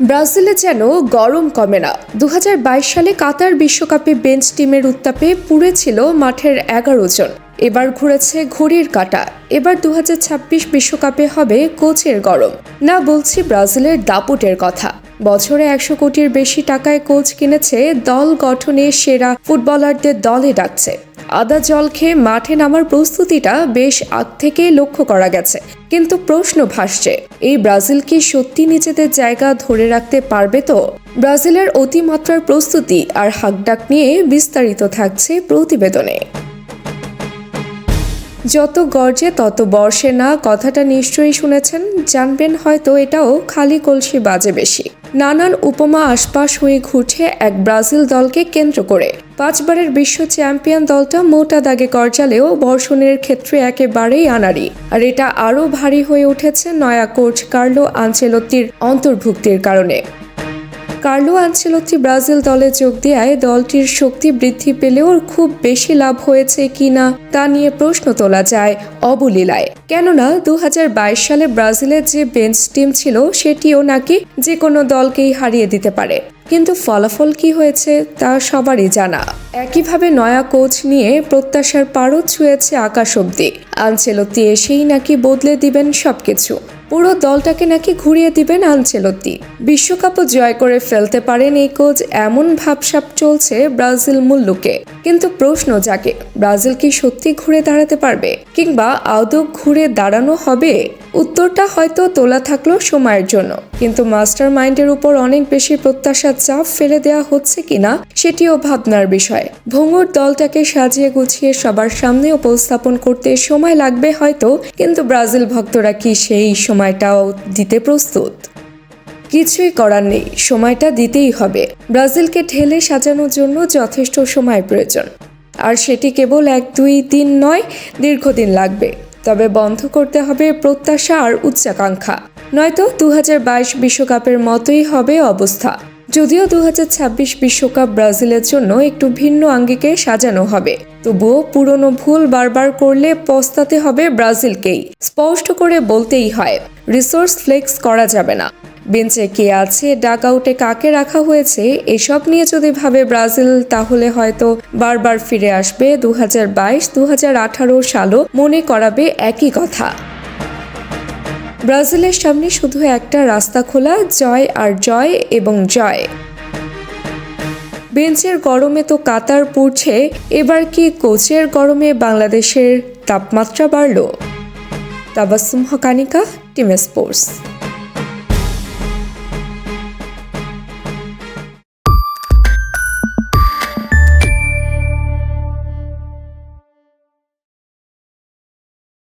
ব্রাজিলে যেন গরম কমে না। দু হাজার বাইশ সালে কাতার বিশ্বকাপে বেঞ্চ টিমের উত্তাপে পুড়েছিল মাঠের এগারো জন। এবার ঘুরেছে ঘড়ির কাটা। এবার দু বিশ্বকাপে হবে কোচের গরম। না বলছি ব্রাজিলের দাপুটের কথা। বছরে একশো কোটির বেশি টাকায় কোচ কিনেছে দল গঠনে সেরা ফুটবলারদের দলে ডাকছে। আদা জল খেয়ে মাঠে নামার প্রস্তুতিটা বেশ আগ থেকেই লক্ষ্য করা গেছে। কিন্তু প্রশ্ন ভাসছে, এই ব্রাজিল কি সত্যি নিজেদের জায়গা ধরে রাখতে পারবে তো? ব্রাজিলের অতিমাত্রার প্রস্তুতি আর হাকডাক নিয়ে বিস্তারিত থাকছে প্রতিবেদনে। যত গর্জে তত বর্ষে না, কথাটা নিশ্চয়ই শুনেছেন, জানবেন হয়তো এটাও খালি কলসি বাজে বেশি। নানান উপমা আশপাশ হয়ে ঘুরছে এক ব্রাজিল দলকে কেন্দ্র করে। পাঁচবারের বিশ্ব চ্যাম্পিয়ন দলটা মোটা দাগে কর্যালেও বর্ষণের ক্ষেত্রে একেবারেই আনারি আর এটা আরও ভারী হয়ে উঠেছে নয়া কোচ কার্লো আঞ্চেলত্তির অন্তর্ভুক্তির কারণে। কার্লো আনচেলত্তি ব্রাজিল দলে যোগ দেওয়ায় দলটির শক্তি বৃদ্ধি পেলেও খুব বেশি লাভ হয়েছে কিনা তা নিয়ে প্রশ্ন তোলা যায় অবলীলায়। কেননা দু হাজার বাইশ সালে ব্রাজিলের যে বেঞ্চ টিম ছিল, সেটিও নাকি যে কোনো দলকেই হারিয়ে দিতে পারে। কিন্তু ফলাফল কি হয়েছে তা সবারই জানা। একইভাবে নয়া কোচ নিয়ে প্রত্যাশার পারদ ছুঁয়েছে আকাশ অব্দি আনচেলত্তি এসেই নাকি বদলে দিবেন সবকিছু। পুরো দলটাকে নাকি ঘুরিয়ে দিবেন আনচেলত্তি। বিশ্বকাপও জয় করে ফেলতে পারেন এই কোচ, এমন ভাবসাপ চলছে ব্রাজিল মুল্লুকে। কিন্তু প্রশ্ন জাগে, ব্রাজিল কি সত্যি ঘুরে দাঁড়াতে পারবে? কিংবা আদৌ ঘুরে দাঁড়ানো হবে? উত্তরটা হয়তো তোলা থাকল সময়ের জন্য। কিন্তু মাস্টার মাইন্ডের উপর অনেক বেশি প্রত্যাশার চাপ ফেলে দেওয়া হচ্ছে কিনা, সেটিও ভাবনার বিষয়। ভঙ্গুর দলটাকে সাজিয়ে গুছিয়ে সবার সামনে উপস্থাপন করতে সময় লাগবে হয়তো, কিন্তু ব্রাজিল ভক্তরা কি সেই সময়টাও দিতে প্রস্তুত? কিছুই করার নেই, সময়টা দিতেই হবে। ব্রাজিলকে ঢেলে সাজানোর জন্য যথেষ্ট সময় প্রয়োজন। আর সেটি কেবল এক, দুই, তিন নয়, দীর্ঘদিন লাগবে। তবে বন্ধ করতে হবে প্রত্যাশা আর উচ্চাকাঙ্ক্ষা। নয়তো দু বিশ্বকাপের মতোই হবে অবস্থা। যদিও দু বিশ্বকাপ ব্রাজিলের জন্য একটু ভিন্ন আঙ্গিকে সাজানো হবে। তবুও পুরনো ভুল বারবার করলে পস্তাতে হবে ব্রাজিলকেই। স্পষ্ট করে বলতেই হয়, রিসোর্স ফ্লেক্স করা যাবে না। বেঞ্চে কে আছে ডাক আউটে কাকে রাখা হয়েছে, এসব নিয়ে যদি ভাবে ব্রাজিল, তাহলে হয়তো বারবার ফিরে আসবে দু হাজার বাইশ আঠারো সালও মনে করাবে একই কথা। ব্রাজিলের সামনে শুধু একটা রাস্তা খোলা, জয় আর জয় এবং জয়। বেঞ্চের গরমে তো কাতার পুড়ছে, এবার কি কোচের গরমে বাংলাদেশের তাপমাত্রা বাড়ল? তাবাসুম হকানিকা, টিম স্পোর্টস।